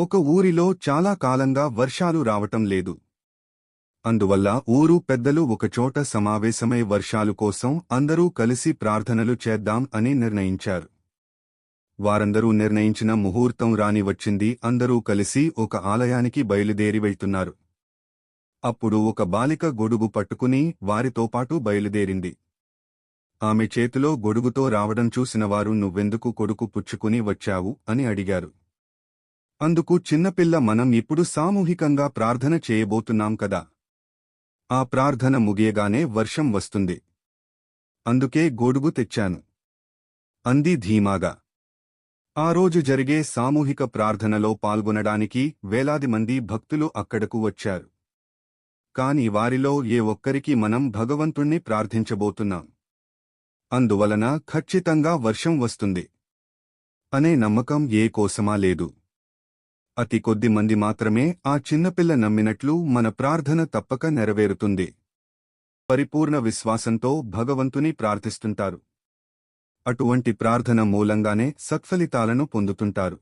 ఒక ఊరిలో చాలా కాలంగా వర్షాలు రావటం లేదు. అందువల్ల ఊరు పెద్దలు ఒకచోట సమావేశమై వర్షాలు కోసం అందరూ కలిసి ప్రార్థనలు చేద్దాం అని నిర్ణయించారు. వారందరూ నిర్ణయించిన ముహూర్తం రాని వచ్చింది అందరూ కలిసి ఒక ఆలయానికి బయలుదేరి వెళ్తున్నారు. అప్పుడు ఒక బాలిక గొడుగు పట్టుకుని వారితో పాటు బయలుదేరింది. ఆమె చేతిలో గొడుగుతో రావడం చూసిన వారు నువ్వెందుకు కొడుకు పుచ్చుకుని వచ్చావు? అని అడిగారు. అందుకు చిన్నపిల్ల మనం ఇప్పుడు సామూహికంగా ప్రార్థన చేయబోతున్నాం కదా. ఆ ప్రార్థన ముగియగానే వర్షం వస్తుంది. అందుకే గొడుగు తెచ్చాను. అంది ధీమాగా. ఆ రోజు జరిగే సామూహిక ప్రార్థనలో పాల్గొనడానికి వేలాది మంది భక్తులు అక్కడకు వచ్చారు. కాని వారిలో ఏ ఒక్కరికి మనం భగవంతుణ్ణి ప్రార్థించబోతున్నాం. అందువలన ఖచ్చితంగా వర్షం వస్తుంది. అనే నమ్మకం ఏ కోసమా లేదు. అతి కొద్ది మంది మాత్రమే ఆ చిన్నపిల్ల నమ్మినట్లు మన ప్రార్థన తప్పక నెరవేరుతుంది. పరిపూర్ణ విశ్వాసంతో భగవంతుని ప్రార్థిస్తుంటారు. అటువంటి ప్రార్థన మూలంగానే సత్ఫలితాలను పొందుతుంటారు.